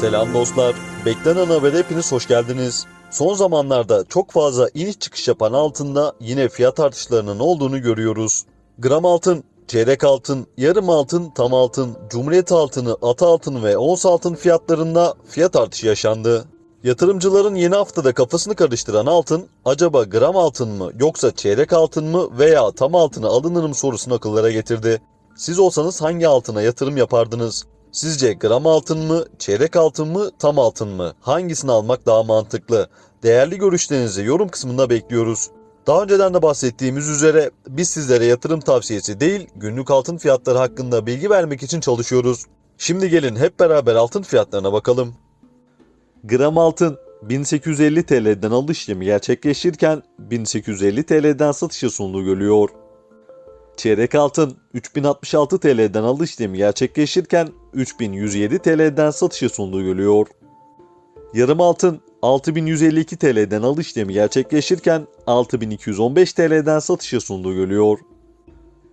Selam dostlar. Beklenen habere hepiniz hoş geldiniz. Son zamanlarda çok fazla iniş çıkış yapan altında yine fiyat artışlarının olduğunu görüyoruz. Gram altın, çeyrek altın, yarım altın, tam altın, cumhuriyet altını, ata altın ve ons altın fiyatlarında fiyat artışı yaşandı. Yatırımcıların yeni haftada kafasını karıştıran altın, acaba gram altın mı yoksa çeyrek altın mı veya tam altını alınır sorusunu akıllara getirdi. Siz olsanız hangi altına yatırım yapardınız? Sizce gram altın mı, çeyrek altın mı, tam altın mı? Hangisini almak daha mantıklı? Değerli görüşlerinizi yorum kısmında bekliyoruz. Daha önceden de bahsettiğimiz üzere biz sizlere yatırım tavsiyesi değil, günlük altın fiyatları hakkında bilgi vermek için çalışıyoruz. Şimdi gelin hep beraber altın fiyatlarına bakalım. Gram altın 1850 TL'den alış işlemi gerçekleşirken 1850 TL'den satışa sunduğu görülüyor. Çeyrek altın 3066 TL'den alış işlemi gerçekleşirken 3107 TL'den satışa sunduğu görülüyor. Yarım altın 6152 TL'den alış işlemi gerçekleşirken 6215 TL'den satışa sunduğu görülüyor.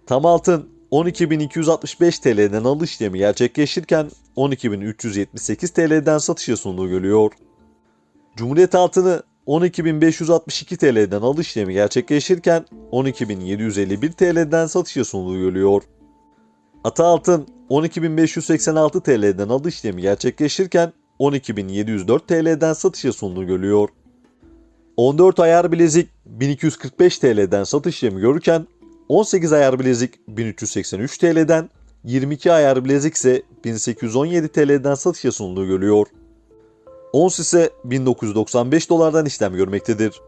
Tam altın 12265 TL'den alış işlemi gerçekleşirken 12378 TL'den satışa sunduğu görülüyor. Cumhuriyet altını 12.562 TL'den alış işlemi gerçekleşirken 12.751 TL'den satışa sunduğu görülüyor. Ata altın 12.586 TL'den alış işlemi gerçekleşirken 12.704 TL'den satışa sunduğu görülüyor. 14 ayar bilezik 1245 TL'den satış işlemi görürken 18 ayar bilezik 1383 TL'den 22 ayar bilezik ise 1817 TL'den satışa sunduğu görülüyor. Ons ise 1995 dolardan işlem görmektedir.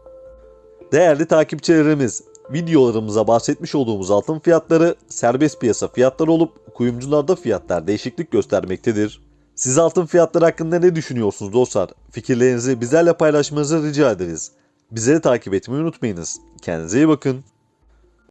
Değerli takipçilerimiz, videolarımıza bahsetmiş olduğumuz altın fiyatları serbest piyasa fiyatları olup kuyumcularda fiyatlar değişiklik göstermektedir. Siz altın fiyatları hakkında ne düşünüyorsunuz dostlar? Fikirlerinizi bizlerle paylaşmanızı rica ederiz. Bizleri takip etmeyi unutmayınız. Kendinize iyi bakın.